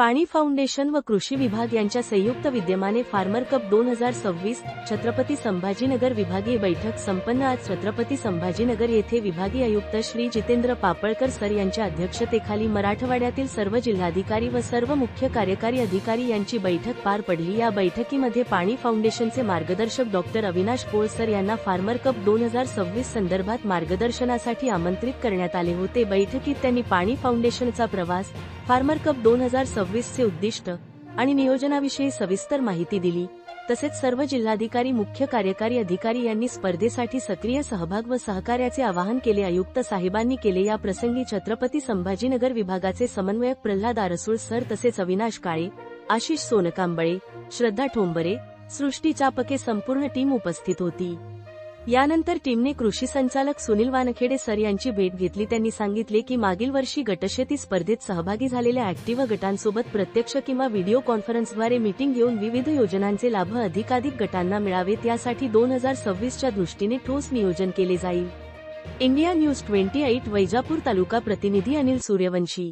पाणी फाउंडेशन व कृषी विभाग यांच्या संयुक्त विद्यमाने फार्मर कप दोन हजार सव्वीस छत्रपती संभाजीनगर विभागीय बैठक संपन्न आज छत्रपती संभाजीनगर येथे विभागीय आयुक्त श्री जितेंद्र पापळकर सर यांच्या अध्यक्षतेखाली मराठवाड्यातील सर्व जिल्हाधिकारी व सर्व मुख्य कार्यकारी अधिकारी यांची बैठक पार पडली. या बैठकीमध्ये पाणी फाउंडेशनचे मार्गदर्शक डॉक्टर अविनाश पोळ सर यांना फार्मर कप दोन हजार सव्वीस संदर्भात मार्गदर्शनासाठी आमंत्रित करण्यात आले होते. बैठकीत त्यांनी पाणी फाउंडेशनचा प्रवास फार्मर कप दोन हजार सव्वीसचे उद्दिष्ट आणि नियोजनाविषयी सविस्तर माहिती दिली. तसेच सर्व जिल्हाधिकारी मुख्य कार्यकारी अधिकारी यांनी स्पर्धेसाठी सक्रिय सहभाग व सहकार्याचे आवाहन केले. आयुक्त साहेबांनी केले या प्रसंगी छत्रपती संभाजीनगर विभागाचे समन्वयक प्रल्हाद आरसूळ सर तसेच अविनाश काळे आशिष सोनकांबळे श्रद्धा ठोंबरे सृष्टी चापके संपूर्ण टीम उपस्थित होती. यानंतर टीमने कृषी संचालक सुनील वानखेडे सर यांची भेट घेतली. त्यांनी सांगितले की मागील वर्षी गटशेती स्पर्धेत सहभागी झालेल्या ऍक्टिव्ह गटांसोबत प्रत्यक्ष किंवा व्हिडिओ कॉन्फरन्सद्वारे मीटिंग घेऊन विविध योजनांचे लाभ अधिकाधिक गटांना मिळावेत यासाठी दोन हजार सव्वीसच्या दृष्टीने ठोस नियोजन केले जाईल. India news twenty eight Vaijapur taluka प्रतिनिधी अनिल सूर्यवंशी.